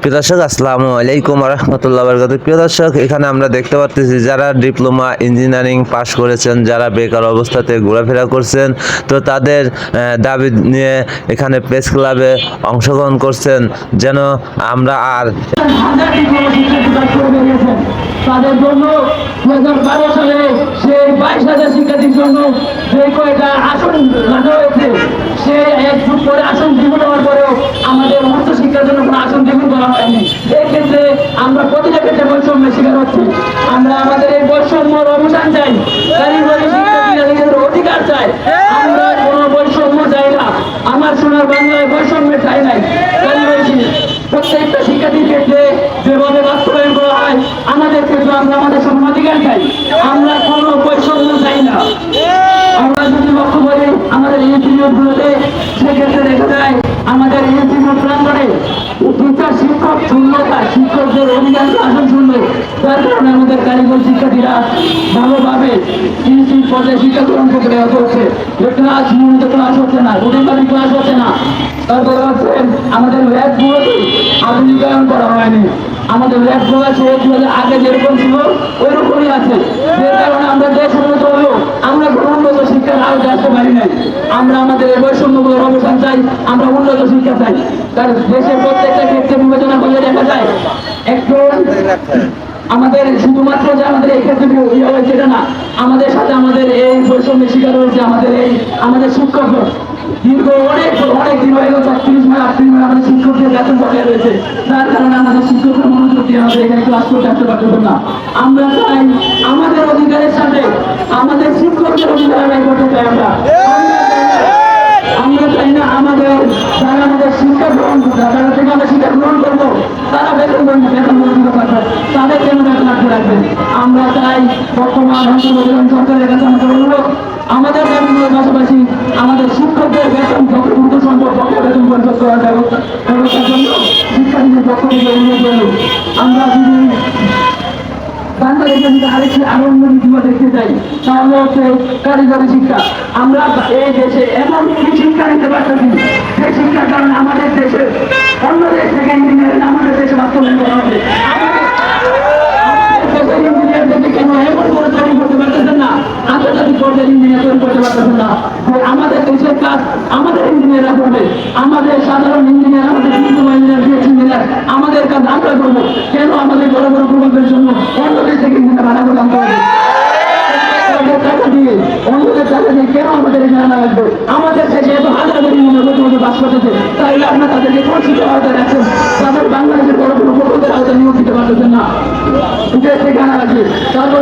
প্রিয় দর্শক আসসালামু আলাইকুম রহমতুল্লাহ বরকাত প্রিয় দর্শক এখানে আমরা দেখতে পাচ্ছি যারা ডিপ্লোমা ইঞ্জিনিয়ারিং পাশ করেছেন যারা বেকার অবস্থাতে ঘোরাফেরা করছেন তো তাদের দাবি নিয়ে এখানে প্রেস ক্লাবে অংশগ্রহণ করছেন যেন আমরা আর তাদের জন্য দু হাজার বারো সালে সেই বাইশ হাজার শিক্ষার্থীর জন্য যে কয়টা আসন রাখা হয়েছে সে এক যুগ পরে আসন দ্বিগুণ হওয়ার পরেও আমাদের উচ্চ শিক্ষার জন্য কোনো আসন দ্বিগুণ করা হয়নি এক্ষেত্রে আমরা প্রতিটা ক্ষেত্রে বৈষম্যের শিকার হচ্ছি, আমরা আমাদের এই বৈষম্যর অবসান চাই কারিগরি অধিকার চাই। আমরা কোনো বৈষম্য চাই না। আমার সোনার বাংলায় বৈষম্যের চাই নাই। কারিগরি প্রত্যেকটা শিক্ষার্থীর ক্ষেত্রে যেভাবে বাস্তবায়ন করা হয় আমাদের ক্ষেত্রে আমরা আমাদের সমান অধিকার চাই। আমরা কোনো বৈষম্য চাই না। আমরা যদি লক্ষ্য করি, আমাদের ইনস্টিটিউটগুলোতে সেক্ষেত্রে দেখা যায়, আমাদের ইনস্টিটিউট প্রাঙ্গণে টিচার শিক্ষক, শূন্যতা শিক্ষকদের অধিকাংশ আসন শূন্য। যার কারণে আমাদের কারিগর শিক্ষার্থীরা ভালোভাবে ইনস্টিটিউট পর্যায়ে শিক্ষা গ্রহণ করতে দেওয়া হচ্ছে। যে ক্লাস নিয়মিত ক্লাস হচ্ছে না, রুটিনভাবে ক্লাস হচ্ছে না। তারপরে হচ্ছে আমাদের ল্যাবগুলোতে আধুনিকায়ন করা হয়নি। আমাদের ল্যাবগুলো আছে এগুলো আগে যেরকম ছিল ওই রকমই আছে। যে কারণে আমরা দেশ উন্নত হলেও আমরা উন্নত শিক্ষার আওতায় আসতে পারি নাই। আমরা আমাদের এই বৈষম্যগুলোর অবসান চাই, আমরা উন্নত শিক্ষা চাই। কারণ দেশের প্রত্যেকটা ক্ষেত্রে বিবেচনা করলে দেখা যায় আমাদের শুধুমাত্র যে আমাদের এই ক্ষেত্রে ইয়ে হয়েছে এটা না, আমাদের সাথে আমাদের এই বৈষম্যের শিকার হয়েছে, আমাদের এই, আমাদের শিক্ষক। দীর্ঘ অনেক অনেক দিন হয়ে গেল ছত্রিশ মাস আটত্রিশ মাস আমাদের শিক্ষকদের বেতন বকেয়া রয়েছে। যার কারণে আমাদের শিক্ষকরা মনোযোগ দিয়ে আমাদের এখানে ক্লাস করতে আসতে পারতেছেন না আমরা চাই আমাদের অধিকারের সাথে আমাদের শিক্ষকদের অধিকার আদায় করতে চাই আমরা। আমরা চাই না আমাদের, যারা আমাদের শিক্ষা গ্রহণ যারা থেকে আমরা শিক্ষা গ্রহণ করব, তারা বেতন বেতন গ্রহণ করবে তাদের কেন বেতন আটকে রাখবেন আমরা চাই বর্তমান অন্তর্বর্তীকালীন সরকারের কাছে আমাদের অনুরোধ আমাদের দাবিগুলোর পাশাপাশি আমাদের শিক্ষকদের বেতন দ্রুত সম্ভব বকেয়া বেতন পরিশোধ করার ব্যবস্থা ব্যবস্থার জন্য শিক্ষার্থীদের পক্ষ থেকে অনুরোধ করব আমরা যদি বাংলাদেশে যদি আরেকটি আরও উন্নতি দেখতে চাই তাহলে হচ্ছে কারিগরি শিক্ষা। আমরা এই দেশে এমন একটি শিক্ষা নিতে পারতেছি, যে শিক্ষার কারণে আমাদের দেশে অন্য দেশ থেকে ইঞ্জিনিয়ারিং আমাদের দেশে বাস্তবায়ন করা হবে আমাদের দেশের ইঞ্জিনিয়ারদেরকে কেন এমন করে তৈরি করতে পারতেছেন না পর্যায়ে ইঞ্জিনিয়ার করতে পারতেছেন না। আমাদের দেশের কাজ আমাদের ইঞ্জিনিয়াররা করবে। আমাদের সাধারণ ইঞ্জিনিয়ার আমাদের ইঞ্জিনিয়ার ইঞ্জিনিয়ার আমাদের কাজ আমরা করব। কেন আমাদের বড় বড় প্রকল্পের জন্য অন্য দেশ থেকে ইঞ্জিনিয়ার ভাড়া আমাদের আমাদের বাস আপনার বাংলাদেশের বড় দিতে না। লাগবে। তারপর